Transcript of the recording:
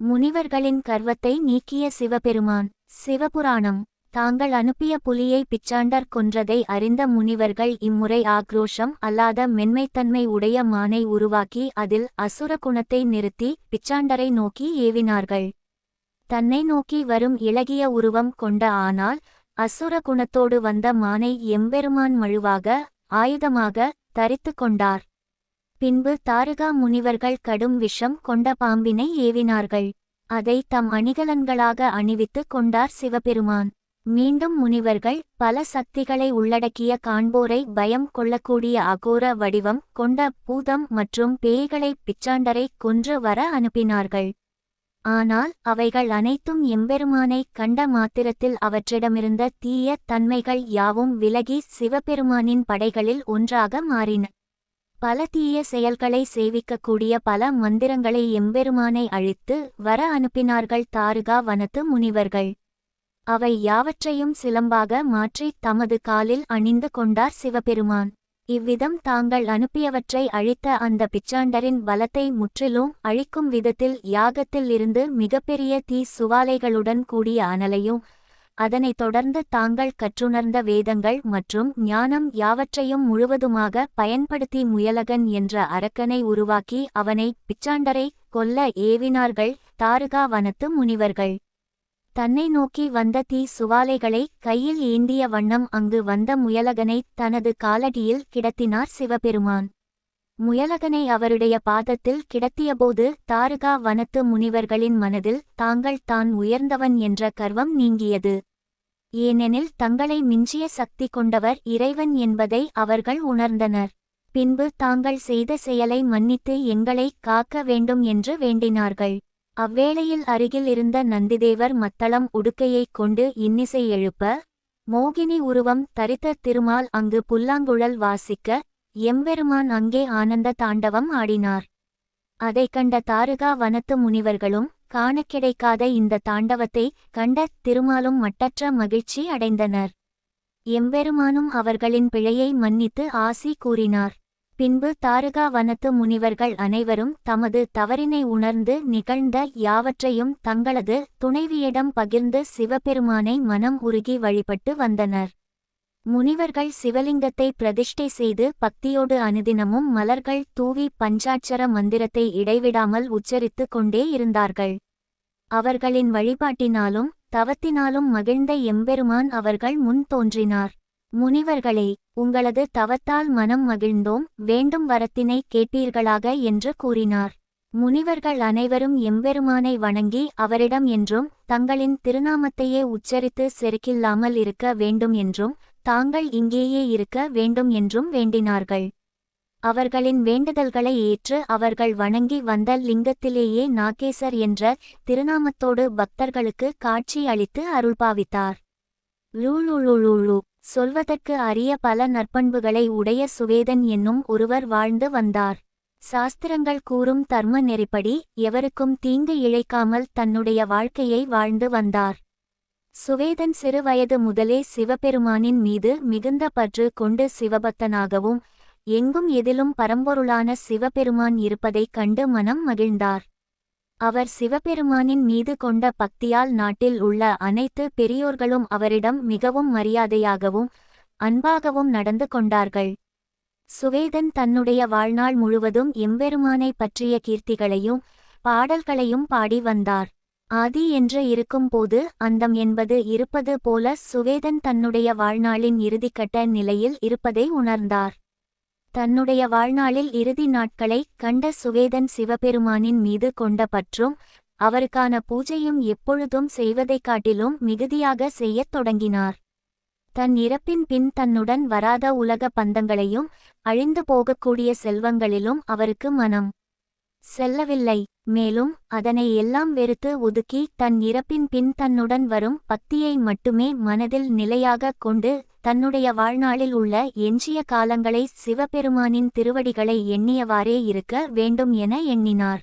முனிவர்களின் கர்வத்தை நீக்கிய சிவபெருமான் சிவபுராணம் தாங்கள் அனுப்பிய புலியை பிச்சாண்டர் கொன்றதை அறிந்த முனிவர்கள் இம்முறை ஆக்ரோஷம் அல்லாத மென்மைத்தன்மை உடைய மானை உருவாக்கி அதில் அசுர குணத்தை நிறுத்தி பிச்சாண்டரை நோக்கி ஏவினார்கள். தன்னை நோக்கி வரும் இளகிய உருவம் கொண்ட ஆனால் அசுர குணத்தோடு வந்த மானை எம்பெருமான் மழுவாக ஆயுதமாக தரித்து கொண்டார். பின்பு தாருகா முனிவர்கள் கடும் விஷம் கொண்ட பாம்பினை ஏவினார்கள். அதை தம் அணிகலன்களாக அணிவித்துக் கொண்டார் சிவபெருமான். மீண்டும் முனிவர்கள் பல சக்திகளை உள்ளடக்கிய காண்போரை பயம் கொள்ளக்கூடிய அகோர வடிவம் கொண்ட பூதம் மற்றும் பேய்களை பிச்சாண்டரை கொன்று வர அனுப்பினார்கள். ஆனால் அவைகள் அனைத்தும் எம்பெருமானை கண்ட மாத்திரத்தில் அவற்றிடமிருந்த தீய தன்மைகள் யாவும் விலகி சிவபெருமானின் படைகளில் ஒன்றாக மாறின. பல தீய செயல்களை சேவிக்கக்கூடிய பல மந்திரங்களை எம்பெருமானை அழித்து வர அனுப்பினார்கள் தாருகா வனத்து முனிவர்கள். அவை யாவற்றையும் சிலம்பாக மாற்றி தமது காலில் அணிந்து கொண்டார் சிவபெருமான். இவ்விதம் தாங்கள் அனுப்பியவற்றை அழித்த அந்த பிச்சாண்டரின் பலத்தை முற்றிலும் அழிக்கும் விதத்தில் யாகத்தில் இருந்து மிகப்பெரிய தீ சுவாலைகளுடன் கூடிய அனலையும் அதனைத் தொடர்ந்து தாங்கள் கற்றுணர்ந்த வேதங்கள் மற்றும் ஞானம் யாவற்றையும் முழுவதுமாக பயன்படுத்தி முயலகன் என்ற அரக்கனை உருவாக்கி அவனை பிச்சாண்டரை கொல்ல ஏவினார்கள் தாருகா வனத்து முனிவர்கள். தன்னை நோக்கி வந்த தீ சுவாலைகளை கையில் ஏந்திய வண்ணம் அங்கு வந்த முயலகனை தனது காலடியில் கிடத்தினார் சிவபெருமான். முயலகனை அவருடைய பாதத்தில் கிடத்தியபோது தாருகா வனத்து முனிவர்களின் மனதில் தாங்கள் தான் உயர்ந்தவன் என்ற கர்வம் நீங்கியது. ஏனெனில் தங்களை மிஞ்சிய சக்தி கொண்டவர் இறைவன் என்பதை அவர்கள் உணர்ந்தனர். பின்பு தாங்கள் செய்த செயலை மன்னித்து எங்களை காக்க வேண்டும் என்று வேண்டினார்கள். அவ்வேளையில் அருகில் இருந்த நந்திதேவர் மத்தளம் உடுக்கையைக் கொண்டு இன்னிசை எழுப்ப மோகினி உருவம் தரித்த திருமால் அங்கு புல்லாங்குழல் வாசிக்க எம்பெருமான் அங்கே ஆனந்த தாண்டவம் ஆடினார். அதைக் கண்ட தாருகா வனத்து முனிவர்களும் காணக் கிடைக்காத இந்த தாண்டவத்தை கண்ட திருமாலும் மட்டற்ற மகிழ்ச்சி அடைந்தனர். எம்பெருமானும் அவர்களின் பிழையை மன்னித்து ஆசி கூறினார். பின்பு தாரகா வனத்து முனிவர்கள் அனைவரும் தமது தவறினை உணர்ந்து நிகழ்ந்த யாவற்றையும் தங்களது துணைவியிடம் பகிர்ந்து சிவபெருமானை மனம் உருகி வழிபட்டு வந்தனர். முனிவர்கள் சிவலிங்கத்தை பிரதிஷ்டை செய்து பக்தியோடு அனுதினமும் மலர்கள் தூவி பஞ்சாட்சர மந்திரத்தை இடைவிடாமல் உச்சரித்து கொண்டே இருந்தார்கள். அவர்களின் வழிபாட்டினாலும் தவத்தினாலும் மகிழ்ந்த எம்பெருமான் அவர்கள் முன் தோன்றினார். முனிவர்களே உங்களது தவத்தால் மனம் மகிழ்ந்தோம் வேண்டும் வரத்தினை கேட்பீர்களாக என்று கூறினார். முனிவர்கள் அனைவரும் எம்பெருமானை வணங்கி அவரிடம் என்றும் தங்களின் திருநாமத்தையே உச்சரித்து செருக்கில்லாமல் இருக்க வேண்டும் என்றும் தாங்கள் இங்கேயே இருக்க வேண்டும் என்றும் வேண்டினார்கள். அவர்களின் வேண்டுதல்களை ஏற்று அவர்கள் வணங்கி வந்த லிங்கத்திலேயே நாகேசர் என்ற திருநாமத்தோடு பக்தர்களுக்கு காட்சி அளித்து அருள்பாவித்தார் லூளுளுளுளு சொல்வதற்கு அரிய பல நற்பண்புகளை உடைய சுவேதன் என்னும் ஒருவர் வாழ்ந்து வந்தார். சாஸ்திரங்கள் கூறும் தர்ம நெறிப்படி எவருக்கும் தீங்கு இழைக்காமல் தன்னுடைய வாழ்க்கையை வாழ்ந்து வந்தார். சுவேதன் சிறுவயது முதலே சிவபெருமானின் மீது மிகுந்த பற்று கொண்டு சிவபக்தனாகவும் எங்கும் எதிலும் பரம்பொருளான சிவபெருமான் இருப்பதைக் கண்டு மனம் மகிழ்ந்தார். அவர் சிவபெருமானின் மீது கொண்ட பக்தியால் நாட்டில் உள்ள அனைத்து பெரியோர்களும் அவரிடம் மிகவும் மரியாதையாகவும் அன்பாகவும் நடந்து கொண்டார்கள். சுவேதன் தன்னுடைய வாழ்நாள் முழுவதும் எம்பெருமானை பற்றிய கீர்த்திகளையும் பாடல்களையும் பாடி வந்தார். ஆதி என்று இருக்கும்போது அந்தம் என்பது இருப்பது போல சுவேதன் தன்னுடைய வாழ்நாளின் இறுதிக்கட்ட நிலையில் இருப்பதை உணர்ந்தார். தன்னுடைய வாழ்நாளில் இறுதி நாட்களை கண்ட சுவேதன் சிவபெருமானின் மீது கொண்ட பற்றும் அவருக்கான பூஜையும் எப்பொழுதும் செய்வதைக் காட்டிலும் மிகுதியாக செய்யத் தொடங்கினார். தன் இறப்பின் பின் தன்னுடன் வராத உலக பந்தங்களையும் அழிந்து போகக்கூடிய செல்வங்களிலும் அவருக்கு மனம் செல்லவில்லை. மேலும் அதனை எல்லாம் வெறுத்து ஒதுக்கி தன் இறப்பின் பின் தன்னுடன் வரும் பக்தியை மட்டுமே மனதில் நிலையாகக் கொண்டு தன்னுடைய வாழ்நாளில் உள்ள எஞ்சிய காலங்களை சிவபெருமானின் திருவடிகளை எண்ணியவாறே இருக்க வேண்டும் என எண்ணினார்.